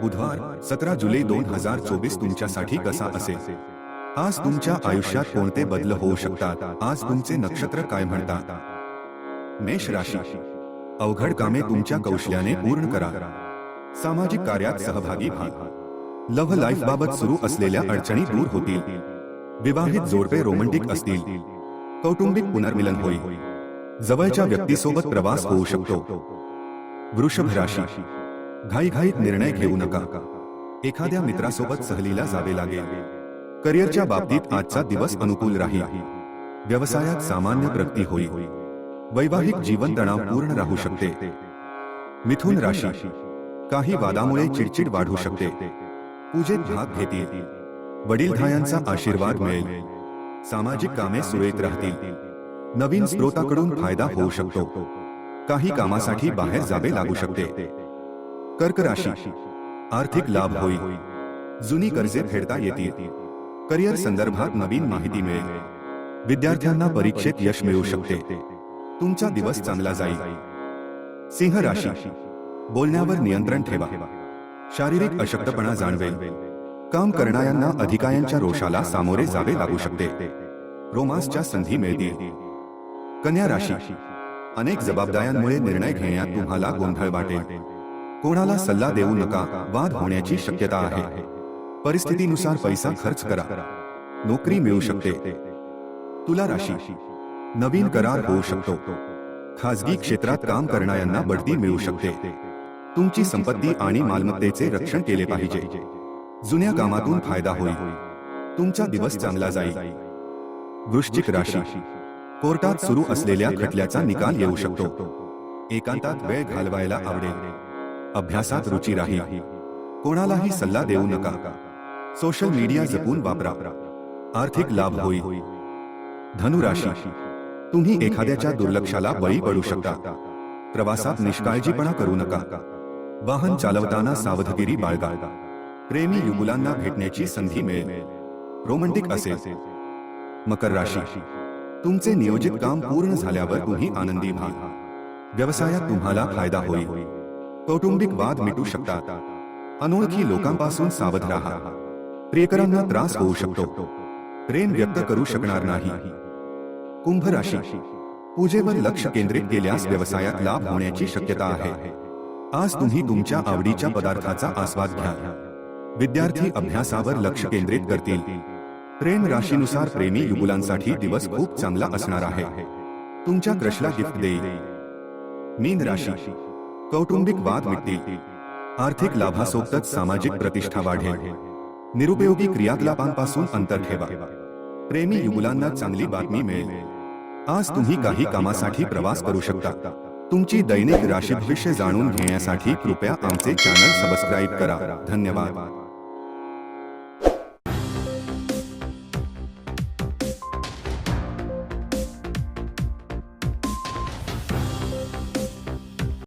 बुधवार, सतरा जुलै दोन हज़ार चोवीस तुमच्यासाठी कसा असेल? आज तुमच्या आयुष्यात कोणते बदल होऊ शकतात? आज तुमचे नक्षत्र काय म्हणतात? मेष राशी. अवघड कामे तुमच्या कौशल्याने पूर्ण करा. सामाजिक कार्यात सहभागी व्हा. लव्ह लाईफ बाबत सुरू असलेल्या अडचणी दूर होतील. विवाहित जोडपे रोमंटिक असतील. कौटुंबिक पुनर्मिलन होईल. जवळच्या व्यक्तीसोबत प्रवास होऊ शकतो. वृषभ राशी. घाईघाईत निर्णय घेऊ नका. एखाद्या मित्रासोबत सहलीला जावे लागेल. करिअरच्या बाबतीत आजचा दिवस अनुकूल राहील. व्यवसायात सामान्य प्रगती होईल. वैवाहिक जीवन तणावपूर्ण राहू शकते. मिथुन राशी. काही वादामुळे चिडचिड वाढू शकते. पूजेत भाग घेतील. वडीलधायांचा आशीर्वाद मिळेल. सामाजिक कामे सुरळीत राहतील. नवीन स्रोताकडून फ़ायदा होऊ शकतो. काही कामासाठी बाहेर जावे लागू शकते. कर्क राशी. आर्थिक लाभ होईल जुनी कर्जे फेडता येतील. करिअर संदर्भात नवीन माहिती मिळेल. विद्यार्थ्यांना परीक्षेत यश मिळू शकते. तुमचा दिवस चांगला जाईल. सिंह राशी. बोलण्यावर नियंत्रण ठेवा. शारीरिक अशक्तपणा जाणवेल. काम करणाऱ्यांना अधिकाऱ्यांच्या रोषाला सामोरे जावे लागू शकते. रोमांसच्या संधी मिळतील. कन्या राशी. अनेक जबाबदाऱ्यांमुळे निर्णय घेण्यात तुम्हाला गोंधळ वाटेल. कोणाला सल्ला देऊ नका वाद होण्याची शक्यता आहे. परिस्थितीनुसार पैसा खर्च करा. नोकरी मिळू शकते. तुला राशी. नवीन करार होऊ शकतो. खासगी क्षेत्रात काम करणाऱ्यांना बढती मिळू शकते. तुमची संपत्ती आणि मालमत्तेचे रक्षण केले पाहिजे. जुन्या कामातून फायदा होईल. तुमचा दिवस चांगला जाईल. वृश्चिक राशी. कोर्टात सुरू असलेल्या खटल्याचा निकाल येऊ शकतो. एकांतात वेळ घालवायला आवडेल. अभ्यासात रुची राहील कोणालाही सल्ला देऊ नका. सोशल मीडिया जपून वापरा. आर्थिक लाभ होईल. धनुराशी. तुम्ही एखाद्याच्या दुर्लक्षाला बळी पडू शकता. प्रवासात निष्काळजीपणा करू नका. वाहन चालवताना सावधगिरी बाळगा. प्रेमी युगुलांना भेटण्याची संधी मिळेल. रोमंटिक असेल. मकर राशी. तुमचे नियोजित काम पूर्ण झाल्यावर तुम्ही आनंदी व्हा. व्यवसायात तुम्हाला फ़ायदा होईल. कौटुंबिक वाद मिटू शकतात अनोळखी लोकांपासून सावध राहा। प्रियकरांना त्रास होऊ शकतो। प्रेम व्यक्त करू शकणार नाही। कुंभ राशी। पूजेवर लक्ष केंद्रित केल्यास व्यवसायात लाभ होण्याची शक्यता आहे। आज तुम्ही तुमच्या आवडीच्या पदार्थाचा आस्वाद घ्या। विद्यार्थी अभ्यासावर लक्ष केंद्रित करतील। प्रेम राशीनुसार प्रेमी युगुलांसाठी दिवस खूप चांगला असणार आहे। तुमच्या क्रशला गिफ्ट देईल। मीन राशी। कौटुंबिक वाद मिटतील आर्थिक लाभासोबतच सामाजिक प्रतिष्ठा वाढेल. निरुपयोगी क्रियाकलापांपासून अंतर ठेवा. प्रेमी युगुलांना चांगली बातमी मिळेल. आज तुम्ही काही कामासाठी प्रवास करू शकता. तुमची दैनिक राशी भविष्य जाणून घेण्यासाठी कृपया आमचे चॅनल सबस्क्राईब करा. धन्यवाद.